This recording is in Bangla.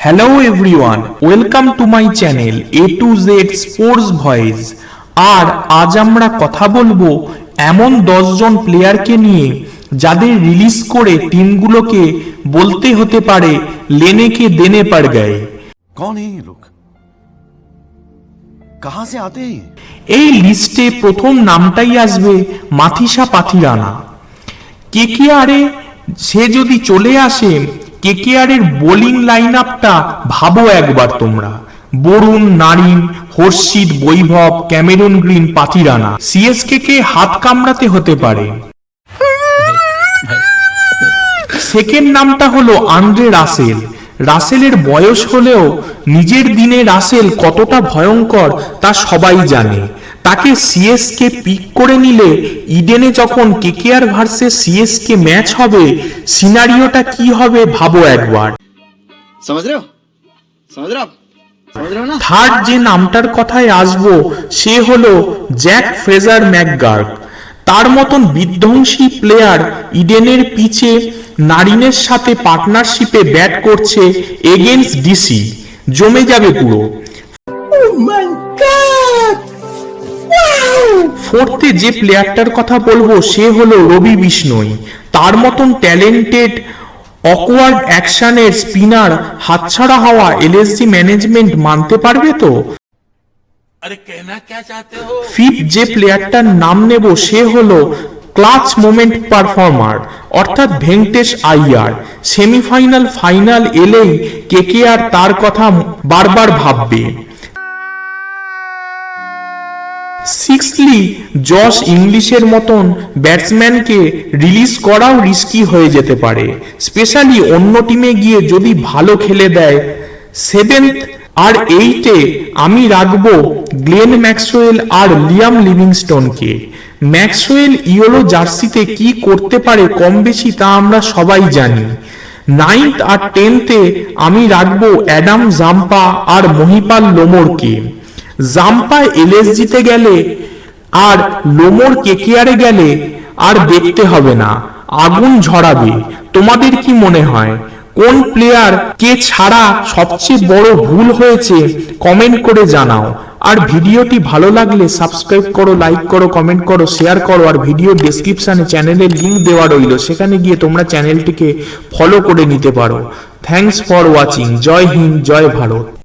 Hello everyone welcome to my channel A to Z sports voice আর আজ আমরা কথা বলব এমন দশজন প্লেয়ারকে নিয়ে যাদের রিলিজ করে টিমগুলোকে বলতে হতে পারে লেনে কে দেনে পার গায়ে। কন এই লোক কাহা সে আতে এই লিস্টে প্রথম নামটাই আসবে মাথিসা পাথিরানা। কে কে আরে সে যদি চলে আসে কেকেআরের বোলিং লাইন আপটা ভাবো একবার তোমরা। Varun, Narine, Harshit, Vaibhav, Cameron Green Pathirana CSK কে হাত কামড়াতে হতে পারে। সেকেন্ড নামটা হলো আন্দ্রে রাসেল। রাসেলের বয়স হলেও নিজের দিনে রাসেল কতটা ভয়ঙ্কর তা সবাই জানে। তাকে সিএসকে পিক করে নিলে ইডেনে যখন কেকেআর ভার্সেস সিএসকে ম্যাচ হবে সিনারিওটা কি হবে ভাবো একবার। থার্ড যে নামটার কথায় আসব সে হলো জ্যাক ফ্রেজার ম্যাকগার্ক তার মতন বিধ্বংসী প্লেয়ার ইডেনের পিচে নারিনের সাথে পার্টনারশিপে ব্যাট করছে এগেন্স ডিসি জমে যাবে পুরো। oh ফোর্থে যে প্লেয়ারটার কথা বলব সে হলো রবি বিষ্ণই। তার মতন ট্যালেন্টেড অকওয়ার্ড অ্যাকশনের স্পিনার হাতছাড়া হওয়া এলএসজি ম্যানেজমেন্ট মানতে পারবে তো? ফিফ যে প্লেয়ারটার নাম নেব সে হলো ক্লাচ মোমেন্ট পারফর্মার অর্থাৎ ভেঙ্কটেশ আইয়ার। সেমিফাইনাল ফাইনাল এলেই কেকেআর তার কথা বারবার ভাববে। সিক্সলি জশ ইংলিশের মতন ব্যাটসম্যানকে রিলিজ করাও রিস্কি হয়ে যেতে পারে। স্পেশালি অন্য টিমে গিয়ে যদি ভালো খেলে দেয় সেভেন্থ আর এইটে আমি রাখব গ্লেন ম্যাক্সওয়েল আর লিয়াম লিভিংস্টোনকে ম্যাক্সওয়েল ইয়েলো জার্সিতে কি করতে পারে কম বেশি তা আমরা সবাই জানি। নাইন্থ আর টেন্থে আমি রাখব অ্যাডাম জাম্পা আর মহিপাল লোমরকে জাম্পা এলএসজিতে গেলে আর লোমর কেকেআরে গেলে আর দেখতে হবে না। আগুন ঝরাবে। তোমাদের কি মনে হয়? কোন প্লেয়ার কে ছাড়া সবচেয়ে বড় ভুল হয়েছে? কমেন্ট করে জানাও। আর ভিডিওটি ভালো লাগলে সাবস্ক্রাইব করো লাইক করো কমেন্ট করো শেয়ার করো। আর ভিডিও ডেসক্রিপশনে চ্যানেলের লিংক দেওয়া রইল। সেখানে গিয়ে তোমরা চ্যানেলটিকে ফলো করে নিতে পারো। থ্যাঙ্কস ফর ওয়াচিং জয় হিন্দ, জয় ভারত।